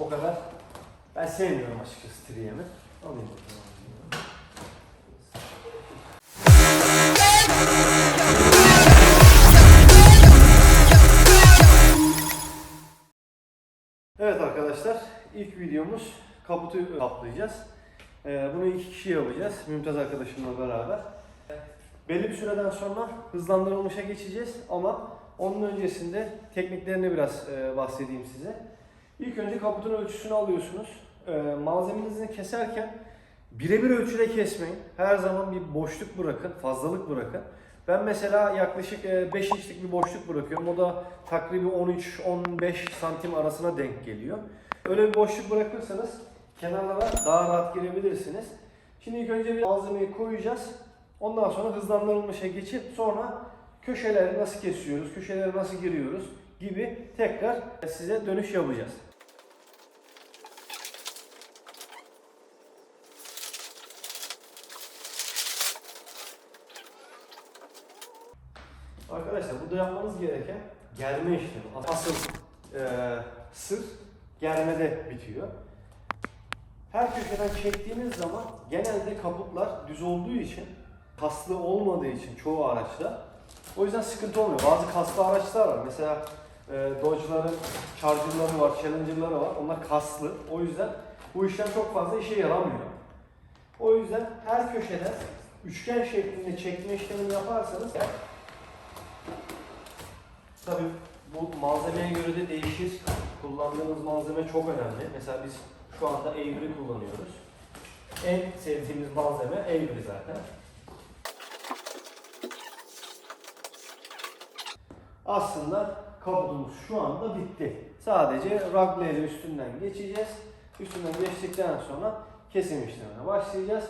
o kadar ben sevmiyorum açıkçası triyemi. Alayım. Evet arkadaşlar, ilk videomuz kaputu kaplayacağız. Ee, bunu iki kişi yapacağız, Mümtaz arkadaşımla beraber. Belli bir süreden sonra hızlandırılmışa geçeceğiz ama onun öncesinde tekniklerini biraz e, bahsedeyim size. İlk önce kaputun ölçüsünü alıyorsunuz. E, malzemenizi keserken birebir ölçüde kesmeyin. Her zaman bir boşluk bırakın, fazlalık bırakın. Ben mesela yaklaşık 5 inçlik bir boşluk bırakıyorum. O da takribi 13-15 santim arasına denk geliyor. Öyle bir boşluk bırakırsanız kenarlara daha rahat girebilirsiniz. Şimdi ilk önce bir malzemeyi koyacağız. Ondan sonra hızlandırılmışa geçip sonra köşeleri nasıl kesiyoruz, köşeleri nasıl giriyoruz gibi tekrar size dönüş yapacağız. Arkadaşlar burada yapmanız gereken germe işlemi. Asıl e, sır germede bitiyor. Her köşeden çektiğiniz zaman genelde kaputlar düz olduğu için, kaslı olmadığı için çoğu araçta o yüzden sıkıntı olmuyor. Bazı kaslı araçlar var. Mesela e, Dodge'ların Charger'ları var, Challenger'ları var. Onlar kaslı. O yüzden bu işlem çok fazla işe yaramıyor. O yüzden her köşeden üçgen şeklinde çekme işlemini yaparsanız Tabii bu malzemeye göre de değişir. Kullandığımız malzeme çok önemli. Mesela biz şu anda Avery kullanıyoruz. En sevdiğimiz malzeme Avery zaten. Aslında kabuğumuz şu anda bitti. Sadece ragle ile üstünden geçeceğiz. Üstünden geçtikten sonra kesim işlemine başlayacağız.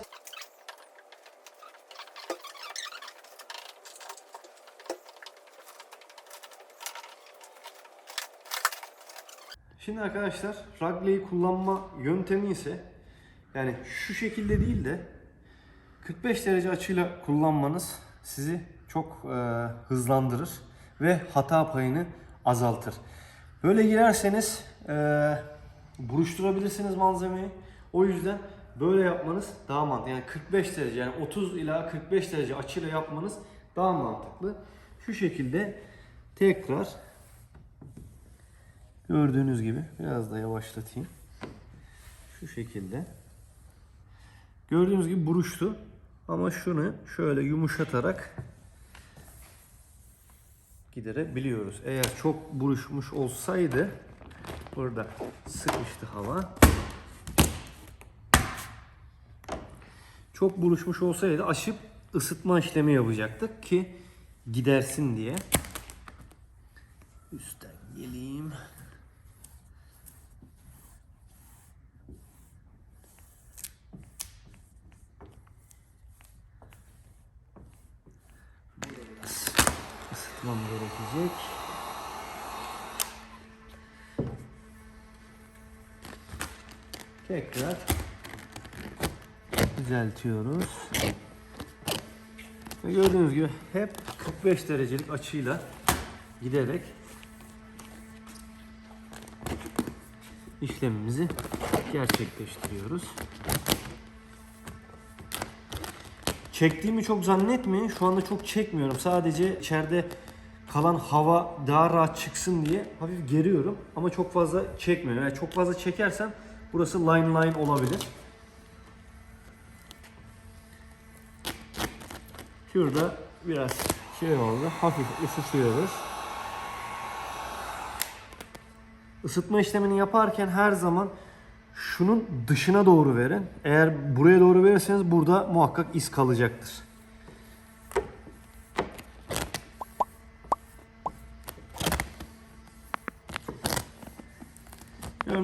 Şimdi arkadaşlar ragleyi kullanma yöntemi ise yani şu şekilde değil de 45 derece açıyla kullanmanız sizi çok e, hızlandırır ve hata payını azaltır. Böyle girerseniz e, buruşturabilirsiniz malzemeyi. O yüzden böyle yapmanız daha mantıklı. Yani 45 derece yani 30 ila 45 derece açıyla yapmanız daha mantıklı. Şu şekilde tekrar Gördüğünüz gibi biraz da yavaşlatayım. Şu şekilde. Gördüğünüz gibi buruştu. Ama şunu şöyle yumuşatarak giderebiliyoruz. Eğer çok buruşmuş olsaydı burada sıkıştı hava. Çok buruşmuş olsaydı açıp ısıtma işlemi yapacaktık ki gidersin diye. Üstten geleyim. Biraz ısıtmam gerekecek. Tekrar düzeltiyoruz. Ve gördüğünüz gibi hep 45 derecelik açıyla giderek işlemimizi gerçekleştiriyoruz. Çektiğimi çok zannetmeyin. Şu anda çok çekmiyorum. Sadece içeride kalan hava daha rahat çıksın diye hafif geriyorum. Ama çok fazla çekmiyorum. Yani çok fazla çekersem burası line line olabilir. Şurada biraz şey oldu. Hafif ısıtıyoruz. Isıtma işlemini yaparken her zaman şunun dışına doğru verin. Eğer buraya doğru verirseniz burada muhakkak iz kalacaktır.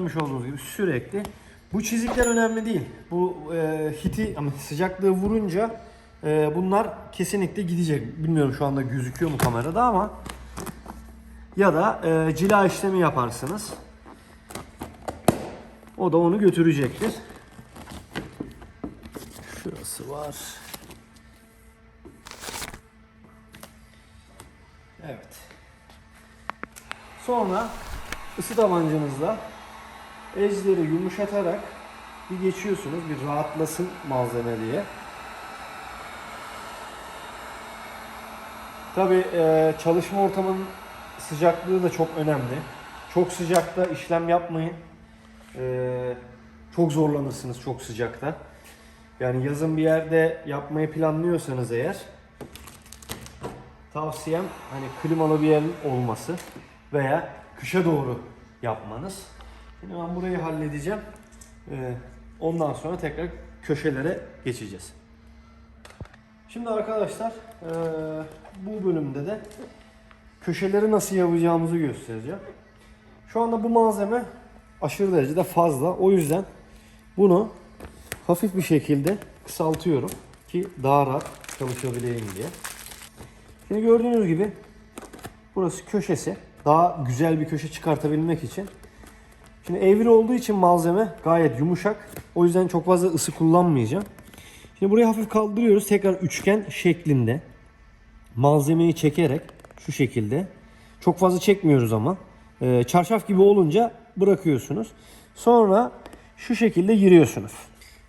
Görmüş olduğunuz gibi sürekli. Bu çizikler önemli değil. Bu e, hiti ama sıcaklığı vurunca e, bunlar kesinlikle gidecek. Bilmiyorum şu anda gözüküyor mu kamerada ama ya da e, cila işlemi yaparsınız. O da onu götürecektir. Şurası var. Evet. Sonra ısı tabancamızla Ezleri yumuşatarak bir geçiyorsunuz bir rahatlasın malzeme diye. Tabi çalışma ortamının sıcaklığı da çok önemli. Çok sıcakta işlem yapmayın. E, çok zorlanırsınız çok sıcakta. Yani yazın bir yerde yapmayı planlıyorsanız eğer tavsiyem hani klimalı bir yerin olması veya kışa doğru yapmanız. Şimdi ben burayı halledeceğim. Ee, ondan sonra tekrar köşelere geçeceğiz. Şimdi arkadaşlar ee, bu bölümde de köşeleri nasıl yapacağımızı göstereceğim. Şu anda bu malzeme aşırı derecede fazla. O yüzden bunu hafif bir şekilde kısaltıyorum ki daha rahat çalışabileyim diye. Şimdi gördüğünüz gibi burası köşesi. Daha güzel bir köşe çıkartabilmek için. Şimdi evri olduğu için malzeme gayet yumuşak. O yüzden çok fazla ısı kullanmayacağım. Şimdi burayı hafif kaldırıyoruz. Tekrar üçgen şeklinde malzemeyi çekerek şu şekilde. Çok fazla çekmiyoruz ama. Ee, çarşaf gibi olunca bırakıyorsunuz. Sonra şu şekilde giriyorsunuz.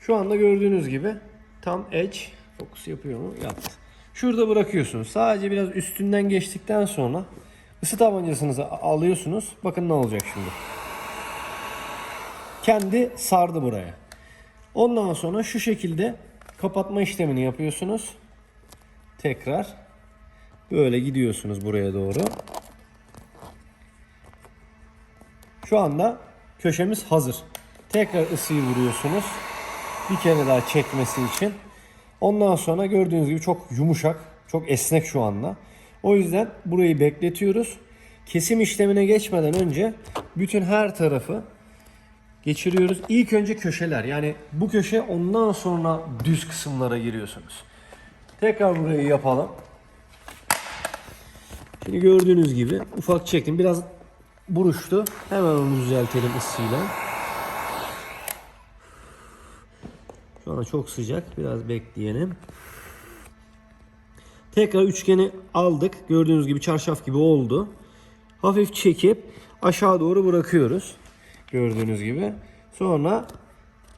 Şu anda gördüğünüz gibi tam edge fokus yapıyor mu? Yaptı. Şurada bırakıyorsunuz. Sadece biraz üstünden geçtikten sonra ısı tabancasınızı alıyorsunuz. Bakın ne olacak şimdi. Kendi sardı buraya. Ondan sonra şu şekilde kapatma işlemini yapıyorsunuz. Tekrar böyle gidiyorsunuz buraya doğru. Şu anda köşemiz hazır. Tekrar ısıyı vuruyorsunuz. Bir kere daha çekmesi için. Ondan sonra gördüğünüz gibi çok yumuşak, çok esnek şu anda. O yüzden burayı bekletiyoruz. Kesim işlemine geçmeden önce bütün her tarafı geçiriyoruz. İlk önce köşeler. Yani bu köşe ondan sonra düz kısımlara giriyorsunuz. Tekrar burayı yapalım. Şimdi gördüğünüz gibi ufak çektim. Biraz buruştu. Hemen onu düzeltelim ısıyla. Şu an çok sıcak. Biraz bekleyelim. Tekrar üçgeni aldık. Gördüğünüz gibi çarşaf gibi oldu. Hafif çekip aşağı doğru bırakıyoruz. Gördüğünüz gibi. Sonra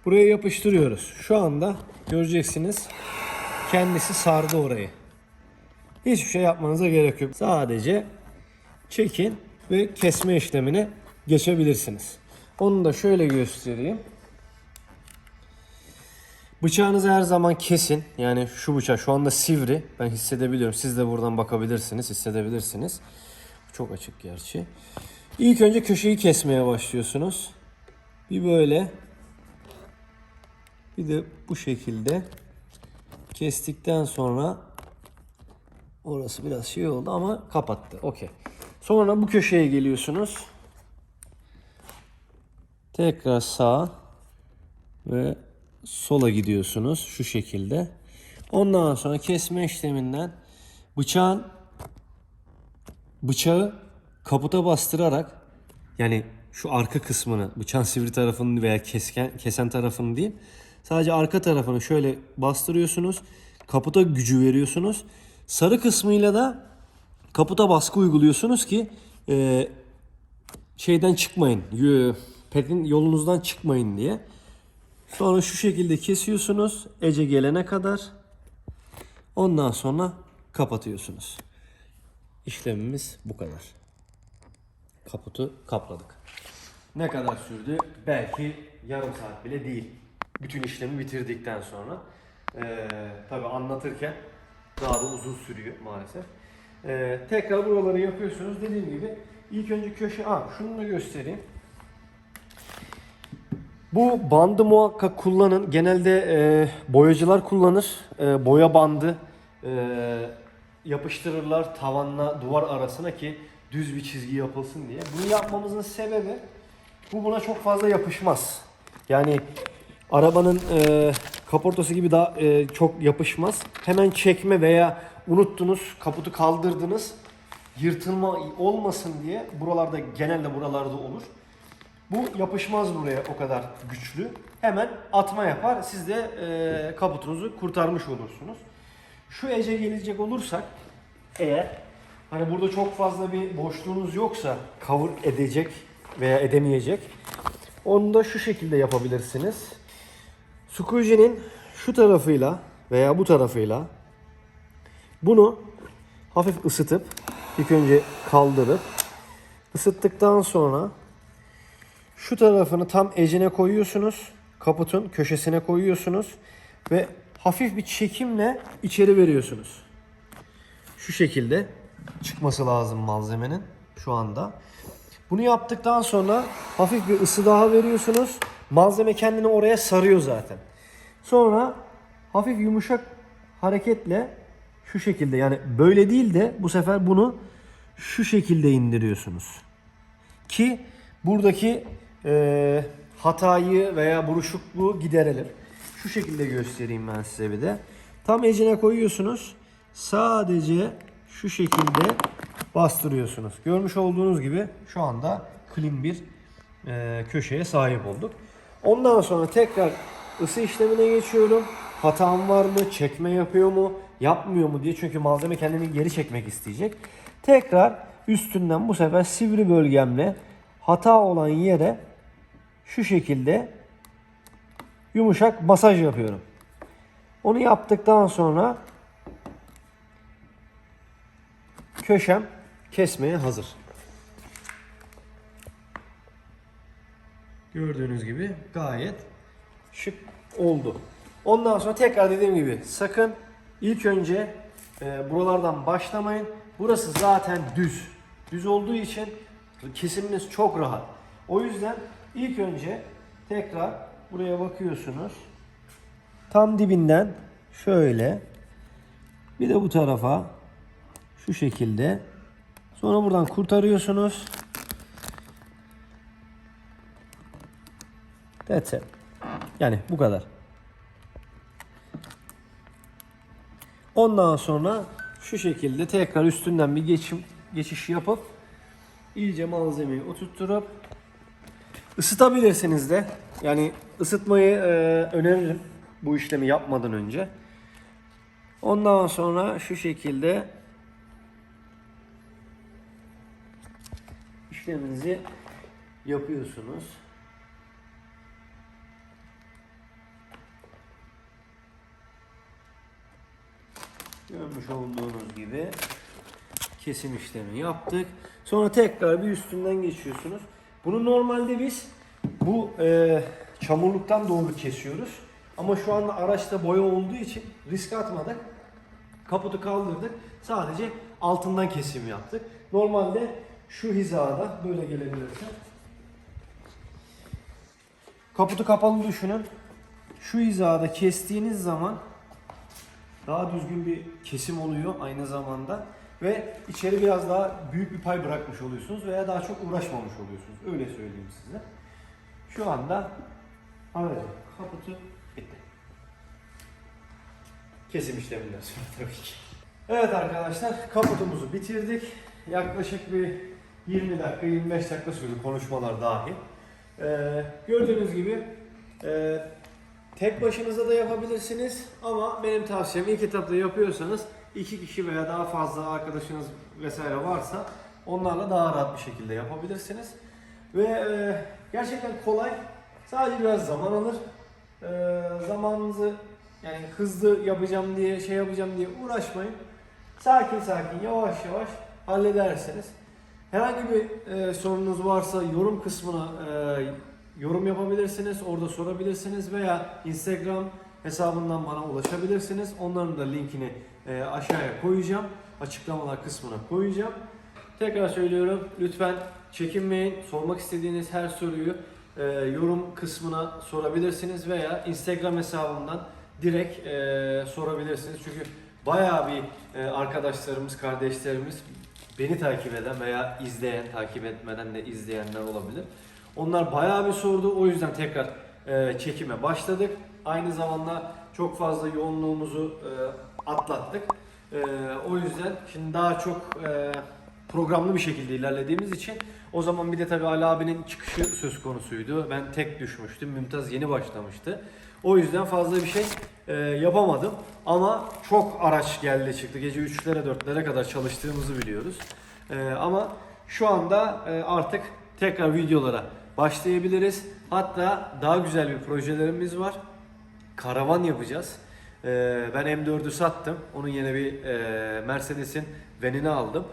buraya yapıştırıyoruz. Şu anda göreceksiniz kendisi sardı orayı. Hiçbir şey yapmanıza gerek yok. Sadece çekin ve kesme işlemine geçebilirsiniz. Onu da şöyle göstereyim. Bıçağınızı her zaman kesin. Yani şu bıçak şu anda sivri. Ben hissedebiliyorum. Siz de buradan bakabilirsiniz, hissedebilirsiniz. Çok açık gerçi. İlk önce köşeyi kesmeye başlıyorsunuz. Bir böyle. Bir de bu şekilde kestikten sonra orası biraz şey oldu ama kapattı. Okey. Sonra bu köşeye geliyorsunuz. Tekrar sağ ve sola gidiyorsunuz şu şekilde. Ondan sonra kesme işleminden bıçağın bıçağı kaputa bastırarak yani şu arka kısmını bıçağın sivri tarafını veya kesken, kesen tarafını değil sadece arka tarafını şöyle bastırıyorsunuz. Kaputa gücü veriyorsunuz. Sarı kısmıyla da kaputa baskı uyguluyorsunuz ki e, şeyden çıkmayın. Pedin yolunuzdan çıkmayın diye. Sonra şu şekilde kesiyorsunuz. Ece gelene kadar. Ondan sonra kapatıyorsunuz. İşlemimiz bu kadar. Kaputu kapladık. Ne kadar sürdü? Belki yarım saat bile değil. Bütün işlemi bitirdikten sonra. Ee, tabii anlatırken daha da uzun sürüyor maalesef. Ee, tekrar buraları yapıyorsunuz. Dediğim gibi ilk önce köşe... Aa, şunu da göstereyim. Bu bandı muhakkak kullanın. Genelde e, boyacılar kullanır. E, boya bandı e, yapıştırırlar tavanla duvar arasına ki düz bir çizgi yapılsın diye. Bunu yapmamızın sebebi bu buna çok fazla yapışmaz. Yani arabanın e, kaportası gibi daha e, çok yapışmaz. Hemen çekme veya unuttunuz, kaputu kaldırdınız. Yırtılma olmasın diye buralarda genelde buralarda olur. Bu yapışmaz buraya o kadar güçlü. Hemen atma yapar. Siz de e, kaputunuzu kurtarmış olursunuz. Şu ece gelecek olursak eğer hani burada çok fazla bir boşluğunuz yoksa cover edecek veya edemeyecek Onu da şu şekilde yapabilirsiniz. Squeegee'nin şu tarafıyla veya bu tarafıyla bunu hafif ısıtıp ilk önce kaldırıp ısıttıktan sonra şu tarafını tam ecine koyuyorsunuz. Kaputun köşesine koyuyorsunuz ve hafif bir çekimle içeri veriyorsunuz. Şu şekilde çıkması lazım malzemenin şu anda. Bunu yaptıktan sonra hafif bir ısı daha veriyorsunuz. Malzeme kendini oraya sarıyor zaten. Sonra hafif yumuşak hareketle şu şekilde yani böyle değil de bu sefer bunu şu şekilde indiriyorsunuz. Ki buradaki e, hatayı veya buruşukluğu giderelim. Şu şekilde göstereyim ben size bir de. Tam ecine koyuyorsunuz. Sadece şu şekilde bastırıyorsunuz. Görmüş olduğunuz gibi şu anda clean bir e, köşeye sahip olduk. Ondan sonra tekrar ısı işlemine geçiyorum. Hatam var mı? Çekme yapıyor mu? Yapmıyor mu diye. Çünkü malzeme kendini geri çekmek isteyecek. Tekrar üstünden bu sefer sivri bölgemle hata olan yere şu şekilde yumuşak masaj yapıyorum. Onu yaptıktan sonra köşem kesmeye hazır. Gördüğünüz gibi gayet şık oldu. Ondan sonra tekrar dediğim gibi sakın ilk önce e, buralardan başlamayın. Burası zaten düz. Düz olduğu için kesiminiz çok rahat. O yüzden ilk önce tekrar buraya bakıyorsunuz. Tam dibinden şöyle bir de bu tarafa şu şekilde sonra buradan kurtarıyorsunuz. That's it. Yani bu kadar. Ondan sonra şu şekilde tekrar üstünden bir geçim geçiş yapıp iyice malzemeyi oturtturup ısıtabilirsiniz de. Yani ısıtmayı e, öneririm bu işlemi yapmadan önce. Ondan sonra şu şekilde işleminizi yapıyorsunuz. Görmüş olduğunuz gibi kesim işlemi yaptık. Sonra tekrar bir üstünden geçiyorsunuz. Bunu normalde biz bu e, çamurluktan doğru kesiyoruz. Ama şu anda araçta boya olduğu için risk atmadık. Kaputu kaldırdık. Sadece altından kesim yaptık. Normalde şu hizada böyle gelebilirse. Kaputu kapalı düşünün. Şu hizada kestiğiniz zaman daha düzgün bir kesim oluyor aynı zamanda ve içeri biraz daha büyük bir pay bırakmış oluyorsunuz veya daha çok uğraşmamış oluyorsunuz. Öyle söyleyeyim size. Şu anda aracın kaputu bitti. Kesim işleminden sonra tabii ki. Evet arkadaşlar kaputumuzu bitirdik. Yaklaşık bir 20 dakika 25 dakika sürdü konuşmalar dahil. Ee, gördüğünüz gibi e, Tek başınıza da yapabilirsiniz ama benim tavsiyem ilk etapta yapıyorsanız iki kişi veya daha fazla arkadaşınız vesaire varsa onlarla daha rahat bir şekilde yapabilirsiniz. Ve e, gerçekten kolay. Sadece biraz zaman alır. E, zamanınızı yani hızlı yapacağım diye şey yapacağım diye uğraşmayın. Sakin sakin yavaş yavaş halledersiniz. Herhangi bir e, sorunuz varsa yorum kısmına e, yorum yapabilirsiniz, orada sorabilirsiniz veya Instagram hesabından bana ulaşabilirsiniz. Onların da linkini e, aşağıya koyacağım. Açıklamalar kısmına koyacağım. Tekrar söylüyorum lütfen çekinmeyin. Sormak istediğiniz her soruyu e, yorum kısmına sorabilirsiniz veya Instagram hesabından direkt e, sorabilirsiniz. Çünkü bayağı bir e, arkadaşlarımız, kardeşlerimiz beni takip eden veya izleyen, takip etmeden de izleyenler olabilir. Onlar bayağı bir sordu. O yüzden tekrar e, çekime başladık. Aynı zamanda çok fazla yoğunluğumuzu e, atlattık. E, o yüzden şimdi daha çok e, programlı bir şekilde ilerlediğimiz için o zaman bir de tabii Ali abinin çıkışı söz konusuydu. Ben tek düşmüştüm. Mümtaz yeni başlamıştı. O yüzden fazla bir şey e, yapamadım. Ama çok araç geldi çıktı. Gece 3'lere 4'lere kadar çalıştığımızı biliyoruz. E, ama şu anda e, artık tekrar videolara başlayabiliriz. Hatta daha güzel bir projelerimiz var. Karavan yapacağız. Ee, ben M4'ü sattım. Onun yerine bir e, Mercedes'in Van'ini aldım.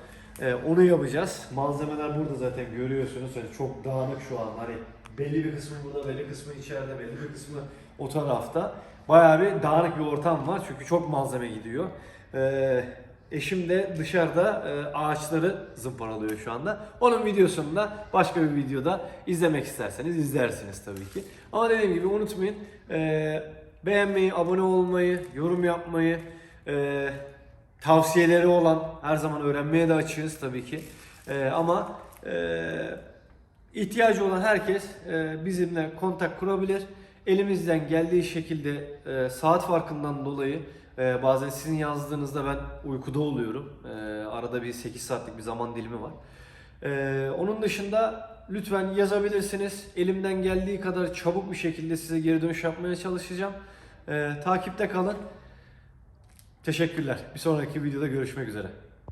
Ee, onu yapacağız. Malzemeler burada zaten görüyorsunuz. Yani çok dağınık şu an. Hani belli bir kısmı burada, belli kısmı içeride, belli bir kısmı o tarafta. Bayağı bir dağınık bir ortam var. Çünkü çok malzeme gidiyor. Ee, eşim de dışarıda e, ağaçları zımparalıyor şu anda. Onun videosunu da başka bir videoda izlemek isterseniz izlersiniz tabii ki. Ama dediğim gibi unutmayın. e, beğenmeyi, abone olmayı, yorum yapmayı, e, tavsiyeleri olan her zaman öğrenmeye de açığız tabii ki. E, ama e, ihtiyacı olan herkes e, bizimle kontak kurabilir. Elimizden geldiği şekilde e, saat farkından dolayı e, bazen sizin yazdığınızda ben uykuda oluyorum. E, arada bir 8 saatlik bir zaman dilimi var. E, onun dışında lütfen yazabilirsiniz. Elimden geldiği kadar çabuk bir şekilde size geri dönüş yapmaya çalışacağım. E, takipte kalın. Teşekkürler. Bir sonraki videoda görüşmek üzere.